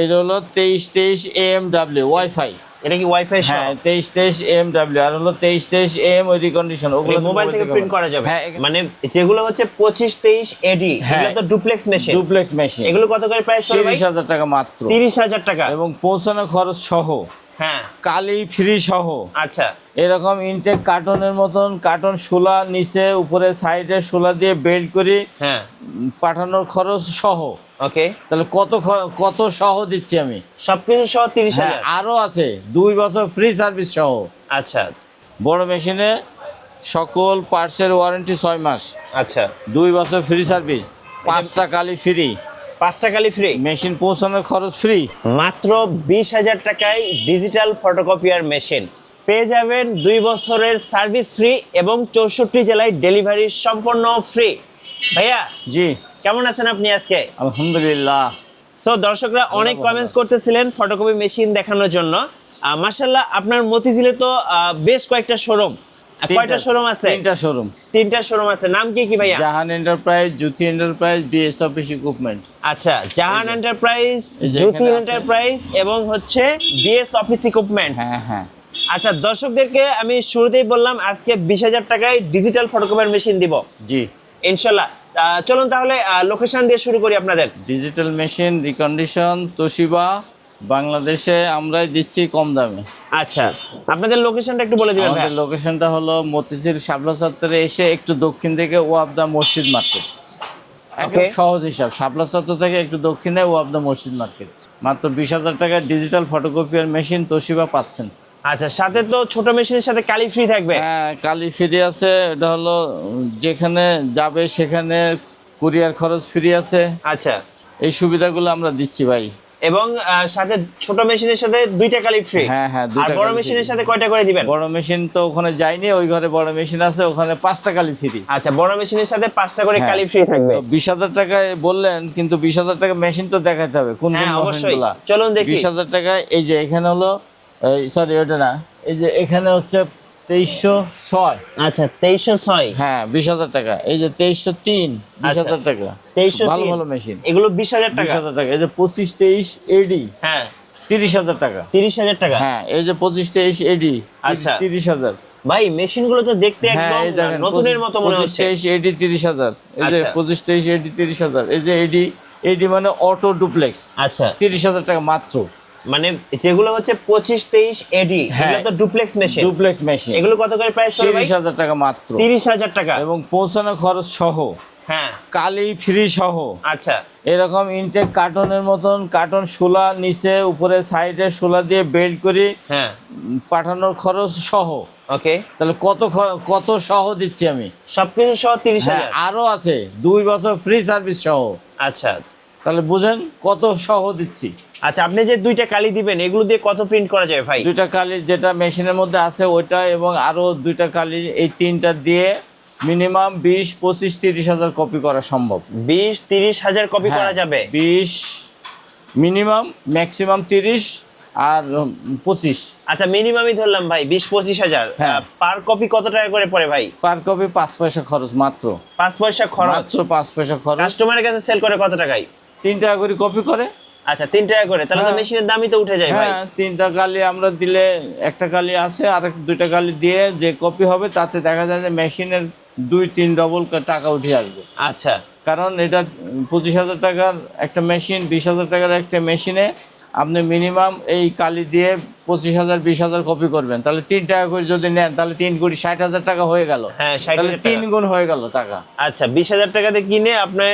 এটা হলো তেইশ তেইশ এম ডাব্লিউ ওয়াইফাই এটা কি ওয়াইফাই হ্যাঁ তেইশ তেইশ এম ডাব্লিউ আর হলো তেইশ তেইশ এম ওই রিকন্ডিশন ওগুলো মোবাইল থেকে প্রিন্ট করা যাবে। হ্যাঁ মানে যেগুলো হচ্ছে পঁচিশ তেইশ এডি হ্যাঁ। এগুলো তো ডুপ্লেক্স মেশিন ডুপ্লেক্স মেশিন এগুলো কত করে প্রাইস তিরিশ হাজার টাকা মাত্র। তিরিশ হাজার টাকা। এবং পৌঁছানো খরচ সহ। হ্যাঁ। কালি ফ্রি সহ। আচ্ছা। এরকম ইনটেক কার্টনের মতন কার্টন শোলা নিচে উপরে সাইডে শোলা দিয়ে বেল্ট করি হ্যাঁ। পাঠানোর খরচ সহ। ওকে তাহলে কত কত সহ দিচ্ছি আমি? সবকিছু সহ তিরিশ হ্যাঁ হাজার। আরও আছে। দুই বছর ফ্রি সার্ভিস সহ। আচ্ছা। বড় মেশিনে সকল পার্টসের ওয়ারেন্টি ছয় মাস। আচ্ছা। দুই বছর ফ্রি সার্ভিস পাঁচটা কালি ফ্রি পাঁচটা কালি ফ্রি মেশিন পৌঁছানোর খরচ ফ্রি মাত্র বিশ হাজার টাকায় ডিজিটাল ফটোকপিয়ার মেশিন পেয়ে যাবেন দুই বছরের সার্ভিস ফ্রি এবং চৌষট্টি জেলায় ডেলিভারি সম্পূর্ণ ফ্রি ভাইয়া জি। কেমন আছেন আপনি আজকে? আলহামদুলিল্লাহ। সো দর্শকরা অনেক। কমেন্টস করতেছিলেন ফটোকপি মেশিন দেখানোর জন্য। মার্শাল্লাহ আপনার মতিঝিলে তো বেশ কয়েকটা শোরুম কয়টা শোরুম আছে? তিনটা শোরুম তিনটা শোরুম আছে। নাম কি কি ভাইয়া? Jahan enterprise Jyoti enterprise BS office equipment আচ্ছা জাহান এন্টারপ্রাইজ জ্যোতি এন্টারপ্রাইজ এবং হচ্ছে বিএস অফিস ইকুইপমেন্টস হ্যাঁ হ্যাঁ। আচ্ছা দর্শকদেরকে আমি শুরুতেই বললাম আজকে বিশ হাজার টাকায় ডিজিটাল ফটোকপিয়ার মেশিন দিব। জি। ইনশাল্লাহ। চলুন তাহলে লোকেশন দিয়ে শুরু করি আপনাদের। ডিজিটাল মেশিন রিকন্ডিশন তোশিবা বাংলাদেশে আমরাই দিচ্ছি কম দামে। আচ্ছা আপনাদের লোকেশনটা একটু বলে দিবেন আমাদের লোকেশনটা হলো মতিঝিল শাপলা চত্বরে এসে একটু দক্ষিণ থেকে ওয়াবদা মসজিদ মার্কেট। একদম সহজ হিসাব শাপলা চত্বর থেকে একটু দক্ষিণে ওয়াবদা মসজিদ মার্কেট। মাত্র বিশ হাজার টাকায় ডিজিটাল ফটোকপিয়ার মেশিন তোশিবা পাচ্ছেন। আচ্ছা সাথে তো ছোট মেশিনের সাথে কালি ফ্রি থাকবে। হ্যাঁ কালি ফ্রি আছে এটা হলো যেখানে যাবে সেখানে কুরিয়ার খরচ ফ্রি আছে। আচ্ছা। এই সুবিধাগুলো আমরা দিচ্ছি ভাই। এবং সাথে ছোট মেশিনের সাথে দুইটা কালি ফ্রি হ্যাঁ, হ্যাঁ, আর বড় মেশিনের সাথে কয়টা করে দিবেন? বড় মেশিন তো ওখানে যায়নি ওই ঘরে বড় মেশিন আছে ওখানে পাঁচটা কালি ফ্রি আচ্ছা বড় মেশিনের সাথে পাঁচটা করে হ্যাঁ। কালি ফ্রি থাকবে। বিশ হাজার টাকায় বললেন কিন্তু বিশ হাজার টাকা মেশিন তো দেখাতে হবে কোন হ্যাঁ, কোন অবশ্যই। চলুন দেখি। বিশ হাজার টাকায় এই যে এখানে হলো সরি ওটা না। এই যে এখানে হচ্ছে তেইশশো ছয়। আচ্ছা তেইশশো ছয়। হ্যাঁ বিশ হাজার টাকা। এই যে তেইশশো তিন বিশ আচ্ছা। হাজার টাকা। তেইশশো ভালো ভালো মেশিন এগুলো বিশ হাজার বিশ টাকা? হাজার টাকা। এই যে পঁচিশ তেইশ এডি হ্যাঁ। তিরিশ হাজার টাকা। তিরিশ হাজার টাকা? হ্যাঁ এই যে পঁচিশ তেইশ এডি আচ্ছা। তিরিশ হাজার। ভাই মেশিনগুলো তো দেখতে হ্যাঁ একদম নতুনের মতো মনে হচ্ছে। তেইশ এডি তিরিশ হাজার। এই যে আচ্ছা। পঁচিশ তেইশ এডি তিরিশ হাজার। এই যে এডি এডি মানে অটো ডুপ্লেক্স। আচ্ছা। তিরিশ হাজার টাকা মাত্র। মানে যেগুলো হচ্ছে পঁচিশ তেইশ এডি হ্যাঁ। এগুলো তো ডুপ্লেক্স মেশিন ডুপ্লেক্স মেশিন এগুলো কত করে প্রাইস তিরিশ হাজার টাকা মাত্র। তিরিশ হাজার টাকা। এবং পৌঁছানো খরচ সহ। হ্যাঁ। কালি ফ্রি সহ। আচ্ছা। এরকম ইনটেক কার্টনের মতন কার্টন শোলা নিচে উপরে সাইডে শোলা দিয়ে বেল্ট করি হ্যাঁ। পাঠানোর খরচ সহ। ওকে। তাহলে কত কত সহ দিচ্ছি আমি? সবকিছু সহ তিরিশ হ্যাঁ হাজার। আরও আছে। দুই বছর ফ্রি সার্ভিস সহ। আচ্ছা। তাহলে বুঝেন কত সহ দিচ্ছি। আচ্ছা আপনি যে দুইটা কালি দিবেন এগুলো দিয়ে কত প্রিন্ট করা যাবে ভাই? দুইটা কালির যেটা মেশিনের মধ্যে আছে ওইটা এবং আরও দুইটা কালির এই তিনটা দিয়ে মিনিমাম বিশ পঁচিশ তিরিশ হাজার কপি করা সম্ভব। বিশ তিরিশ হাজার কপি হ্যাঁ, করা যাবে? বিশ মিনিমাম ম্যাক্সিমাম তিরিশ আর পঁচিশ। আচ্ছা মিনিমামই ধরলাম ভাই বিশ পঁচিশ হাজার। হ্যাঁ। পার কপি কত টাকা করে পড়ে ভাই? পার কপি পাঁচ পয়সা খরচ মাত্র। পাঁচ পয়সা খরচ? মাত্র পাঁচ পয়সা খরচ। কাস্টমারের কাছে সেল করে কত টাকায়? তিন টাকা করে কপি করে। আচ্ছা তিন টাকা করে। তাহলে তো হ্যাঁ। মেশিনের দামই তো উঠে যায় ভাই। হ্যাঁ তিনটা কালি আমরা দিলে একটা কালি আছে আর দুইটা কালি দিয়ে যে কপি হবে তাতে দেখা যায় যে মেশিনের দুই তিন ডবল টাকা উঠে আসবে। আচ্ছা। কারণ এটা পঁচিশ হাজার টাকার একটা মেশিন বিশ হাজার টাকার একটা মেশিনে আপনি মিনিমাম এই কালি দিয়ে পঁচিশ হাজার বিশ হাজার কপি করবেন। তাহলে তিন টাকা করে যদি নেন তাহলে তিন কোটি ষাট হাজার টাকা হয়ে গেল। হ্যাঁ তিন গুণ হয়ে গেল টাকা। আচ্ছা বিশ হাজার টাকাতে কিনে আপনার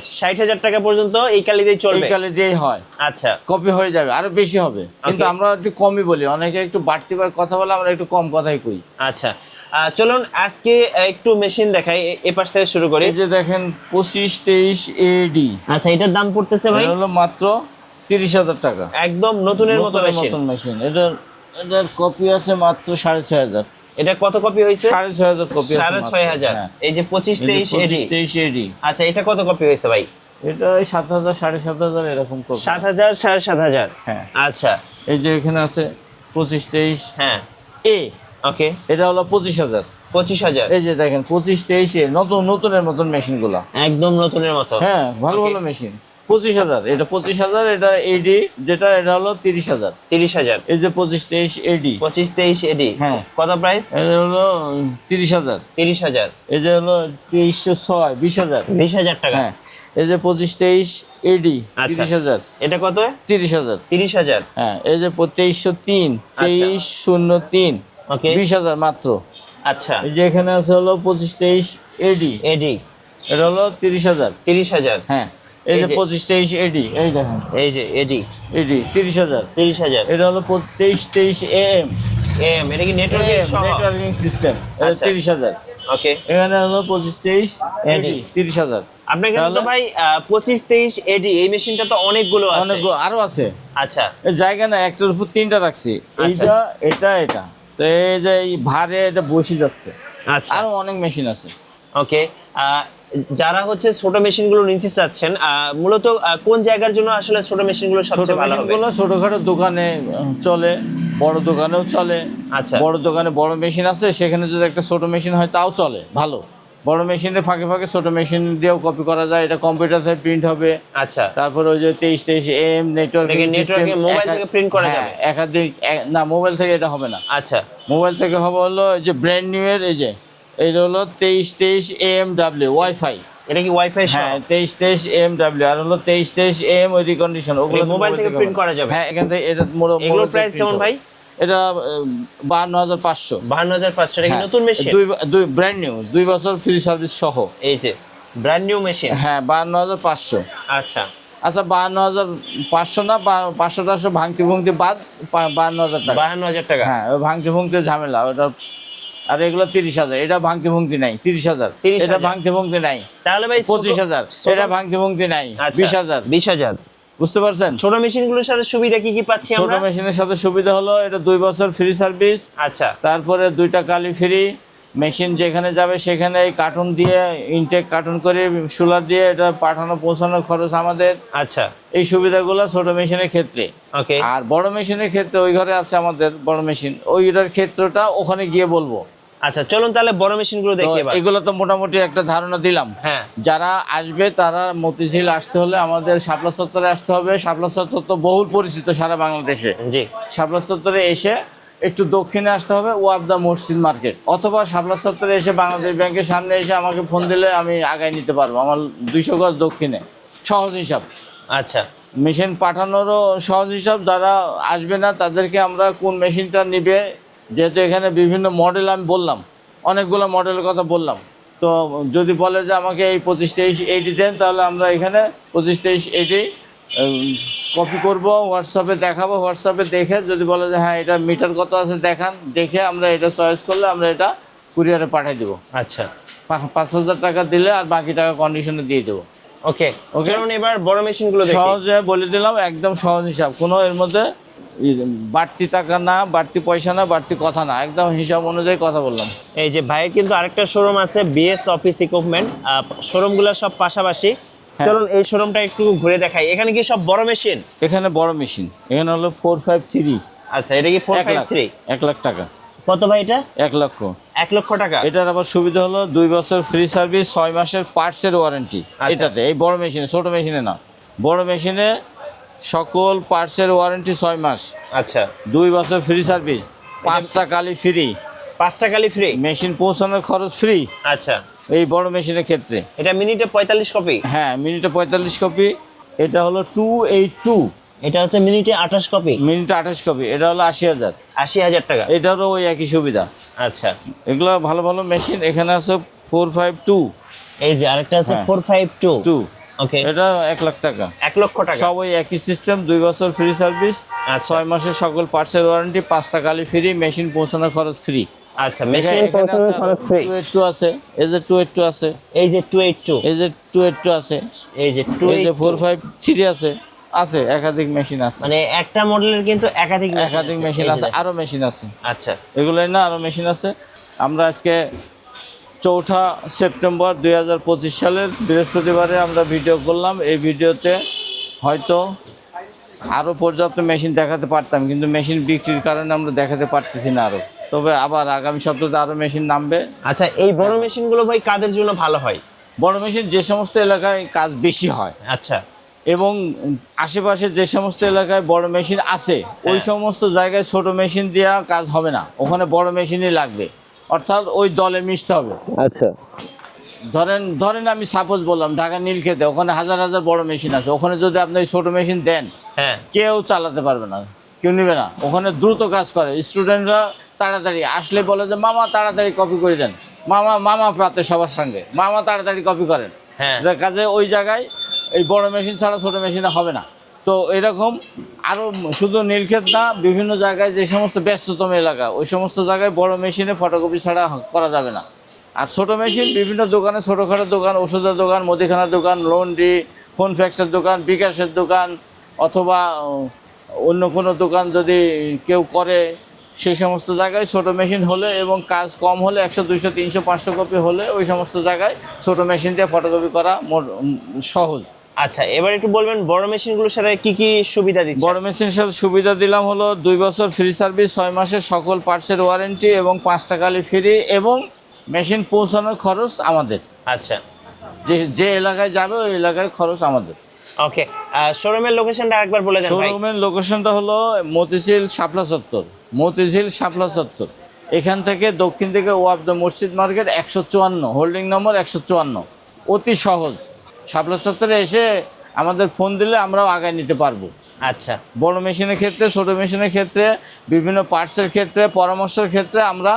ষাট হাজার টাকা পর্যন্ত এই কালি দিয়ে এই চলবে? কালি দিয়েই হয়। আচ্ছা। কপি হয়ে যাবে আরও বেশি হবে। কিন্তু আমরা একটু কমই বলি অনেকে একটু বাড়তি বার কথা বলে আমরা একটু কম কথাই কই। আচ্ছা। চলুন আজকে একটু মেশিন দেখাই এ- এ পাশ থেকে শুরু করি। এই যে দেখেন পঁচিশ তেইশ এডি আচ্ছা এটার দাম পড়তেছে ভাই? হলো মাত্র তিরিশ হাজার টাকা। একদম নতুনের মতো মেশিন এটার এটার কপি আছে মাত্র সাড়ে ছয় হাজার। এটা কত কপি হয়েছে? সাড়ে ছয় হাজার কপি সাড়ে ছয় হাজার। এই যে পঁচিশ তেইশ এডি। তেইশ এডি। আচ্ছা এটা কত কপি হয়েছে ভাই? এটা ওই সাত হাজার সাড়ে সাত হাজার এরকম কপি সাত হাজার সাড়ে সাত হাজার? হ্যাঁ। আচ্ছা। এই যে এখানে আছে পঁচিশ তেইশ। হ্যাঁ। এ। ওকে এটা হলো পঁচিশ হাজার। পঁচিশ হাজার। এই যে দেখেন পঁচিশ তেইশ নতুন নতুনের মতন মেশিনগুলা একদম নতুনের মতো। হ্যাঁ ভালো ভালো মেশিন। পঁচিশ হাজার। এটা পঁচিশ হাজার এটা এডি যেটা এটা হলো তিরিশ হাজার। তিরিশ হাজার। এই যে পঁচিশ তেইশ এডি পঁচিশ তেইশ এডি হ্যাঁ। কত প্রাইস এটা হলো তিরিশ হাজার। তিরিশ হাজার। এই যে হলো তেইশশো ছয় বিশ হাজার। বিশ হাজার টাকা। হ্যাঁ। এই যে পঁচিশ তেইশ এডি আচ্ছা। তিরিশ হাজার। এটা কত? তিরিশ হাজার। তিরিশ হাজার। হ্যাঁ এই যে তেইশশো তিন তেইশ শূন্য তিন বিশ হাজার মাত্র। আচ্ছা। এই যে এখানে আছে হলো পঁচিশ তেইশ এডি এডি এটা হলো তিরিশ হাজার। তিরিশ হাজার। হ্যাঁ। এই যে পঁচিশ তেইশ এডি। এই দেখেন। এই যে এডি। এডি তিরিশ হাজার। তিরিশ হাজার। এটা হলো তেইশ তেইশ এম এম এটা কি নেটওয়ার্কিং নেটওয়ার্কিং সিস্টেম এটা আচ্ছা। তিরিশ হাজার। ওকে। এখানে হলো পঁচিশ তেইশ এডি তিরিশ হাজার। আপনার কাছে তো? ভাই পঁচিশ তেইশ এডি এই মেশিনটা তো অনেকগুলো আছে। অনেক আরও আছে। আচ্ছা। জায়গা না একটার উপর তিনটা রাখছি। এইটা এটা এটা। তো এই যে এই ভারে এটা বসে যাচ্ছে। আচ্ছা। আরও অনেক মেশিন আছে। ওকে যারা হচ্ছে ছোট মেশিনগুলো নিতে চাচ্ছেন মূলত কোন জায়গার জন্য আসলে ছোট মেশিনগুলো সবচেয়ে ভালো হবে? ছোটখাটো দোকানে চলে বড় দোকানেও চলে। আচ্ছা। বড় দোকানে বড় মেশিন আছে সেখানে যদি একটা ছোট মেশিন হয় তাও চলে ভালো। বড় মেশিনের ফাঁকে ফাঁকে ছোট মেশিন দিয়েও কপি করা যায় এটা কম্পিউটার থেকে প্রিন্ট হবে। আচ্ছা। তারপর ওই যে তেইশ তেইশ এম নেটওয়ার্ক network থেকে প্রিন্ট করা যাবে? একাধিক না মোবাইল থেকে এটা হবে না। আচ্ছা। মোবাইল থেকে হবে হলো যে ব্র্যান্ড নিউ এর এই যে এটা হলো তেইশ তেইশ এম ডাব্লিউ ওয়াইফাই এটা কি ওয়াইফাই হ্যাঁ তেইশ তেইশ এম ডাব্লিউ আর হলো তেইশ তেইশ এম ওই রিকন্ডিশন ওগুলো মোবাইল থেকে print করা যাবে? হ্যাঁ এখান থেকে এটা এগুলোর প্রাইস কেমন ভাই? এটা বান্ন হাজার পাঁচশো। বাহান্ন হাজার পাঁচশো টাকা হ্যাঁ, নতুন মেশিন দুই দুই ব্র্যান্ড নিউ দুই বছর ফ্রি সার্ভিস সহ। এই যে ব্র্যান্ড নিউ মেশিন হ্যাঁ বান্ন হাজার পাঁচশো। আচ্ছা। আচ্ছা বান্ন হাজার পাঁচশো না পাঁচশো টাশো ভাঙতি ভুংতি বাদ বান্ন হাজার টাকা। বাহান্ন হাজার টাকা। হ্যাঁ ভাঙতি ভুংতি ঝামেলা ওটা আর এগুলো তিরিশ হাজার। এটা ভাঙতি ভুংতি নাই তিরিশ হাজার। 30,000 এটা ভাঙতি ভুংতি নাই। তাহলে ভাই পঁচিশ হাজার। এটা ভাঙতি ভুংতি নাই আচ্ছা, বিশ হাজার। বিশ হাজার। বুঝতে পারছেন? ছোট মেশিনগুলোর সাথে সুবিধা কি কি পাচ্ছি ছোট মেশিনের সাথে সুবিধা হলো এটা দুই বছর ফ্রি সার্ভিস। আচ্ছা। তারপরে দুইটা কালি ফ্রি। মেশিন যেখানে যাবে সেখানে এই কার্টুন দিয়ে ইনটেক কার্টুন করে সুলা দিয়ে এটা পাঠানো পৌঁছানোর খরচ আমাদের। আচ্ছা। এই সুবিধাগুলো ছোট মেশিনের ক্ষেত্রে। আর বড় মেশিনের ক্ষেত্রে ওই ঘরে আছে আমাদের বড় মেশিন। ওইটার ক্ষেত্রটা ওখানে গিয়ে বলব। আচ্ছা চলুন তাহলে বড় মেশিনগুলো দেখি এবার। এগুলো তো মোটামুটি একটা ধারণা দিলাম। হ্যাঁ। যারা আসবে তারা মতিঝিল আসতে হলে আমাদের শাপলা চত্বরে আসতে হবে। শাপলা চত্বর তো বহুল পরিচিত সারা বাংলাদেশে। জি। শাপলা চত্বরে এসে একটু দক্ষিণে আসতে হবে ওয়াবদা মসজিদ মার্কেট। অথবা শাপলা চত্বরে এসে বাংলাদেশ ব্যাংকের সামনে এসে আমাকে ফোন দিলে আমি আগায় নিতে পারব। আমার দুইশো গজ দক্ষিণে। সহজ হিসাব। আচ্ছা। মেশিন পাঠানোরও সহজ হিসাব। যারা আসবে না তাদেরকে আমরা কোন মেশিনটা নিবে যেহেতু এখানে বিভিন্ন মডেল আমি বললাম অনেকগুলো মডেলের কথা বললাম। তো যদি বলে যে আমাকে এই পঁচিশ তেইশ এইটি দেন তাহলে আমরা এখানে পঁচিশ তেইশ এইটি কপি করব হোয়াটসঅ্যাপে দেখাবো হোয়াটসঅ্যাপে দেখে যদি বলে যে হ্যাঁ এটা মিটার কত আছে দেখান দেখে আমরা এটা চয়েস করলে আমরা এটা কুরিয়ারে পাঠিয়ে দেবো। আচ্ছা। পাঁচ হাজার টাকা দিলে আর বাকি টাকা কন্ডিশনে দিয়ে দেবো। ওকে ওকে এবার বড় মেশিনগুলো সহজে বলে দিলাম একদম সহজ হিসাব। কোনো এর মধ্যে বাড়তি টাকা না বাড়তি পয়সা না বাড়তি কথা না একদম হিসাব অনুযায়ী কথা বললাম। এই যে ভাইয়ের কিন্তু আরেকটা শোরুম আছে বিএস অফিস ইকুইপমেন্ট শোরুমগুলো সব পাশাপাশি। হ্যাঁ। চলুন এই শোরুমটা একটু ঘুরে দেখাই। এখানে কি সব বড় মেশিন এখানে বড় মেশিন এখানে হলো ফোর ফাইভ থ্রি আচ্ছা এটা কি ফোর ফাইভ থ্রি এক লাখ টাকা। কত ভাই এটা? এক লক্ষ। এক লক্ষ টাকা। এটার আবার সুবিধা হলো দুই বছর ফ্রি সার্ভিস ছয় মাসের পার্টসের ওয়ারেন্টি আচ্ছা। এটাতে এই বড় মেশিনে ছোট মেশিনে না। বড় মেশিনে সকল পার্টসের ওয়ারেন্টি ছয় মাস। আচ্ছা। দুই বছর ফ্রি সার্ভিস পাঁচটা কালি ফ্রি। পাঁচটা কালি ফ্রি? মেশিন পৌঁছানোর খরচ ফ্রি। আচ্ছা। এই বড় মেশিনের ক্ষেত্রে। এটা মিনিটে পঁয়তাল্লিশ কপি? হ্যাঁ মিনিটে পঁয়তাল্লিশ কপি। এটা হলো টু এইট টু এটা হচ্ছে মিনিটে আঠাশ কপি? মিনিটে আঠাশ কপি। এটা হলো আশি হাজার। আশি হাজার টাকা। এটারও ওই একই সুবিধা। আচ্ছা। এগুলো ভালো ভালো মেশিন। এখানে আছে ফোর ফাইভ টু এই যে আরেকটা আছে। Four five two two okay এটা এক লাখ টাকা। এক লক্ষ টাকা। সব ওই একই সিস্টেম দুই বছর ফ্রি সার্ভিস আচ্ছা। ছয় মাসের সকল পার্টসের ওয়ারেন্টি পাঁচটা কালি ফ্রি মেশিন পৌঁছানোর খরচ ফ্রি আচ্ছা মেশিন পৌঁছানোর খরচ ফ্রি টু এইট টু আছে এই যে টু এইট টু আছে। এই যে টু এইট টু এই যে টু এইট টু আছে। এই যে টু এই যে ফোর ফাইভ থ্রি আছে। আছে একাধিক মেশিন আছে। মানে একটা মডেলের কিন্তু একাধিক একাধিক মেশিন আছে। আরও মেশিন আছে। আচ্ছা। এগুলোই না আরও মেশিন আছে। আমরা আজকে চৌঠা সেপ্টেম্বর দুই হাজার পঁচিশ সালের বৃহস্পতিবারে আমরা ভিডিও করলাম। এই ভিডিওতে হয়তো আরও পর্যাপ্ত মেশিন দেখাতে পারতাম কিন্তু মেশিন বিক্রির কারণে আমরা দেখাতে পারতেছি না আরও তবে আবার আগামী সপ্তাহে আরও মেশিন নামবে। আচ্ছা এই বড় মেশিনগুলো ভাই কাদের জন্য ভালো হয়? বড় মেশিন যে সমস্ত এলাকায় কাজ বেশি হয়। আচ্ছা। এবং আশেপাশে যে সমস্ত এলাকায় বড় মেশিন আছে ওই হ্যাঁ। সমস্ত জায়গায় ছোট মেশিন দেওয়া কাজ হবে না। ওখানে বড় মেশিনই লাগবে। অর্থাৎ ওই দলে মিশতে হবে। আচ্ছা। ধরেন ধরেন আমি সাপোজ বললাম ঢাকা নীলক্ষেতে ওখানে হাজার হাজার বড় মেশিন আছে ওখানে যদি আপনি ওই ছোট মেশিন দেন হ্যাঁ। কেউ চালাতে পারবে না কেউ নেবে না। ওখানে দ্রুত কাজ করে স্টুডেন্টরা তাড়াতাড়ি আসলে বলে যে মামা তাড়াতাড়ি কপি করে দেন। মামা মামা প্রাতে সবার সঙ্গে মামা তাড়াতাড়ি কপি করেন। হ্যাঁ। যার কাজে ওই জায়গায় এই বড় মেশিন ছাড়া ছোট মেশিনে হবে না। তো এরকম আরও শুধু নীলক্ষেত না, বিভিন্ন জায়গায় যে সমস্ত ব্যস্ততম এলাকা, ওই সমস্ত জায়গায় বড় মেশিনে ফটোকপি ছাড়া করা যাবে না। আর ছোট মেশিন, বিভিন্ন দোকানে ছোটোখাটো দোকান, ওষুধের দোকান, মুদিখানার দোকান, লন্ড্রি ফোন ফ্যাক্সের দোকান, বিকাশের দোকান, অথবা অন্য কোনো দোকান যদি কেউ করে, সেই সমস্ত জায়গায় ছোট মেশিন হলে এবং কাজ কম হলে, একশো, দুইশো, তিনশো, পাঁচশো কপি হলে, ওই সমস্ত জায়গায় ছোট মেশিন দিয়ে ফটোকপি করা সহজ। আচ্ছা এবার একটু বলবেন বড় মেশিনগুলোর সাথে কি কি সুবিধা দিচ্ছে? বড় মেশিনের সাথে সুবিধা দিলাম হলো দুই বছর ফ্রি সার্ভিস ছয় মাসের সকল পার্টসের ওয়ারেন্টি এবং পাঁচ টাকালি ফ্রি এবং মেশিন পৌঁছানোর খরচ আমাদের। আচ্ছা। যে যে এলাকায় যাবে ওই এলাকায় খরচ আমাদের। ওকে শোরুমের লোকেশনটা আরেকবার বলে দেন ভাই। শোরুমের লোকেশনটা হলো মতিঝিল শাপলা চত্বর মতিঝিল শাপলা চত্বর। এখান থেকে দক্ষিণ থেকে ওয়াবদা মসজিদ মার্কেট একশো চুয়ান্ন হোল্ডিং নম্বর একশো চুয়ান্ন। অতি সহজ। শাপলা চত্বরে এসে আমাদের ফোন দিলে আমরাও আগায় নিতে পারব। আচ্ছা। বড় মেশিনের ক্ষেত্রে ছোট মেশিনের ক্ষেত্রে বিভিন্ন পার্টসের ক্ষেত্রে পরামর্শের ক্ষেত্রে আমরা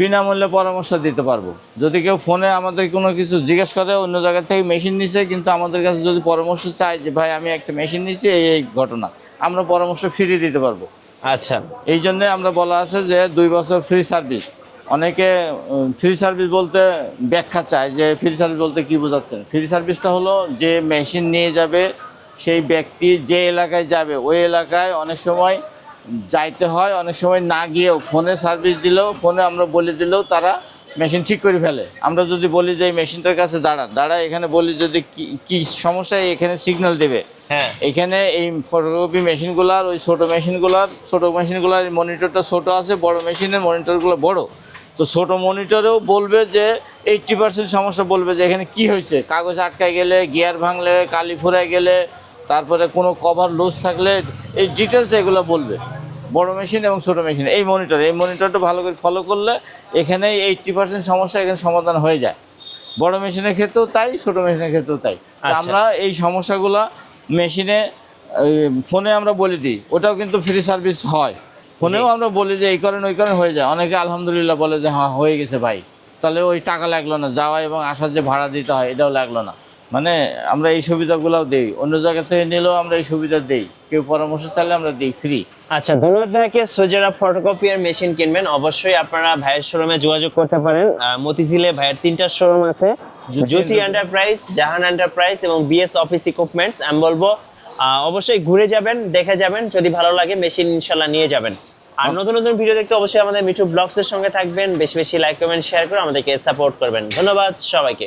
বিনামূল্যে পরামর্শ দিতে পারব। যদি কেউ ফোনে আমাদের কোনো কিছু জিজ্ঞেস করে অন্য জায়গা থেকে মেশিন নিছে কিন্তু আমাদের কাছে যদি পরামর্শ চায় যে ভাই আমি একটা মেশিন নিছি এই এই ঘটনা। আমরা পরামর্শ ফ্রি দিতে পারব। আচ্ছা। এই জন্যে আমরা বলা আছে যে দুই বছর ফ্রি সার্ভিস। অনেকে ফ্রি সার্ভিস বলতে ব্যাখ্যা চায় যে ফ্রি সার্ভিস বলতে কি বোঝাচ্ছেন ফ্রি সার্ভিসটা হলো যে মেশিন নিয়ে যাবে সেই ব্যক্তি যে এলাকায় যাবে ওই এলাকায় অনেক সময় যাইতে হয় অনেক সময় না গিয়েও ফোনে সার্ভিস দিলেও ফোনে আমরা বলে দিলেও তারা মেশিন ঠিক করে ফেলে। আমরা যদি বলি যে এই মেশিনটার কাছে দাঁড়ান দাঁড়া এখানে বলি যদি কি কি সমস্যায় এখানে সিগন্যাল দেবে। হ্যাঁ। এখানে এই ফটোকপি মেশিনগুলার ওই ছোটো মেশিনগুলার ছোটো মেশিনগুলার মনিটরটা ছোট আছে বড় মেশিনের মনিটরগুলো বড়। তো ছোট মনিটরেও বলবে যে এইট্টি পার্সেন্ট সমস্যা বলবে যে এখানে কি হয়েছে? কাগজ আটকায় গেলে গিয়ার ভাঙলে কালি ফুরায় গেলে তারপরে কোনো কভার লুজ থাকলে এই ডিটেলস এগুলো বলবে। বড় মেশিন এবং ছোটো মেশিন এই মনিটর এই মনিটরটা ভালো করে ফলো করলে এখানে এইট্টি পার্সেন্ট সমস্যা এখানে সমাধান হয়ে যায়। বড় মেশিনের ক্ষেত্রেও তাই ছোট মেশিনের ক্ষেত্রেও তাই। আচ্ছা। আমরা এই সমস্যাগুলো মেশিনে ফোনে আমরা বলে দিই। ওটাও কিন্তু ফ্রি সার্ভিস হয়। ফোনেও আমরা বলি যে এই কারণে ওই কারণে হয়ে যায়। অনেকে আলহামদুলিল্লাহ বলে যে হ্যাঁ হয়ে গেছে ভাই। তাহলে ওই টাকা লাগল না। যাওয়া এবং আসার যে ভাড়া দিতে হয় এটাও লাগল না। মানে আমরা এই সুবিধাগুলোও দিই। অন্য জায়গা থেকে নিলেও আমরা এই সুবিধা দিই। কেউ পরামর্শ চাইলে আমরা দিই ফ্রি আচ্ছা ধন্যবাদ ভাইকে। সো যারা ফটোকপিয়ার মেশিন কিনবেন। অবশ্যই আপনারা ভাইয়ের শোরুমে যোগাযোগ করতে পারেন। মতিঝিলে ভাইয়ের তিনটা শোরুম আছে। জ্যোতি এন্টারপ্রাইজ জাহান এন্টারপ্রাইজ এবং বিএস অফিস ইকুইপমেন্টস আমি বলব অবশ্যই ঘুরে যাবেন দেখে যাবেন। যদি ভালো লাগে মেশিন ইনশাল্লাহ নিয়ে যাবেন। আর নতুন নতুন ভিডিও দেখতে অবশ্যই আমাদের মিঠু ব্লগস এর সঙ্গে থাকবেন। বেশি বেশি লাইক কমেন্ট শেয়ার করে আমাদেরকে সাপোর্ট করবেন। ধন্যবাদ সবাইকে।